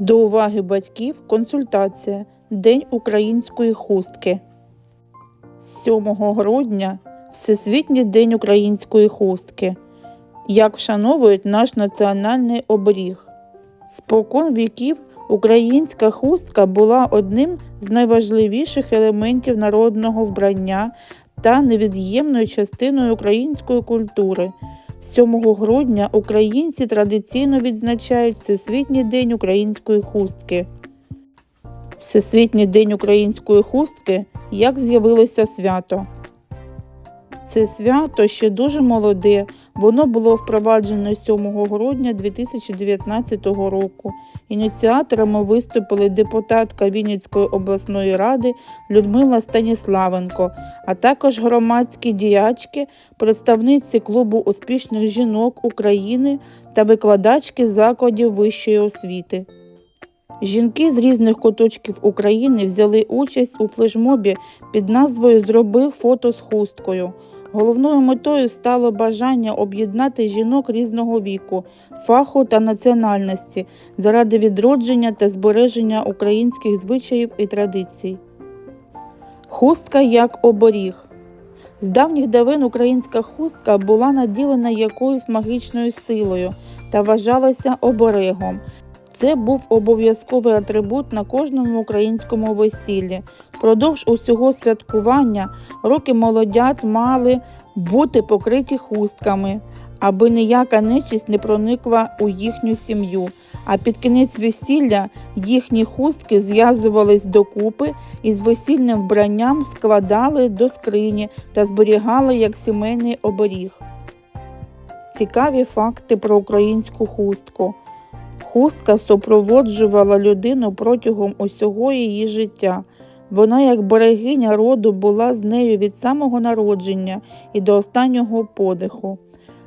До уваги батьків консультація День української хустки. 7 грудня Всесвітній день української хустки. Як вшановують наш національний оберіг. Спокон віків українська хустка була одним з найважливіших елементів народного вбрання та невід'ємною частиною української культури. 7 грудня українці традиційно відзначають Всесвітній день української хустки. Всесвітній день української хустки як з'явилося свято. Це свято ще дуже молоде. Воно було впроваджено 7 грудня 2019 року. Ініціаторами виступили депутатка Вінницької обласної ради Людмила Станіславенко, а також громадські діячки, представниці клубу успішних жінок України та викладачки закладів вищої освіти. Жінки з різних куточків України взяли участь у флешмобі під назвою Зроби фото з хусткою. Головною метою стало бажання об'єднати жінок різного віку, фаху та національності заради відродження та збереження українських звичаїв і традицій. Хустка як оберіг. З давніх давин українська хустка була наділена якоюсь магічною силою та вважалася оберегом. Це був обов'язковий атрибут на кожному українському весіллі. Продовж усього святкування роки молодят мали бути покриті хустками, аби ніяка нечисть не проникла у їхню сім'ю. А під кінець весілля їхні хустки зв'язувались докупи і з весільним вбранням складали до скрині та зберігали як сімейний оберіг. Цікаві факти про українську хустку. Хустка супроводжувала людину протягом усього її життя. Вона, як берегиня роду, була з нею від самого народження і до останнього подиху.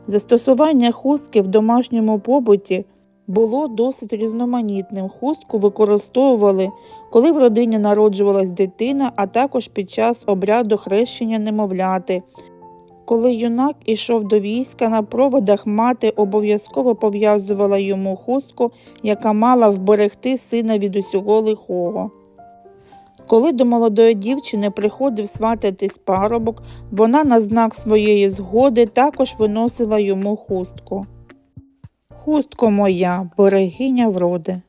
Застосування хустки в домашньому побуті було досить різноманітним. Хустку використовували, коли в родині народжувалась дитина, а також під час обряду хрещення немовляти. Коли юнак ішов до війська на проводах, мати обов'язково пов'язувала йому хустку, яка мала вберегти сина від усього лихого. Коли до молодої дівчини приходив свататись парубок, вона на знак своєї згоди також виносила йому хустку. Хустко моя, берегиня вроди.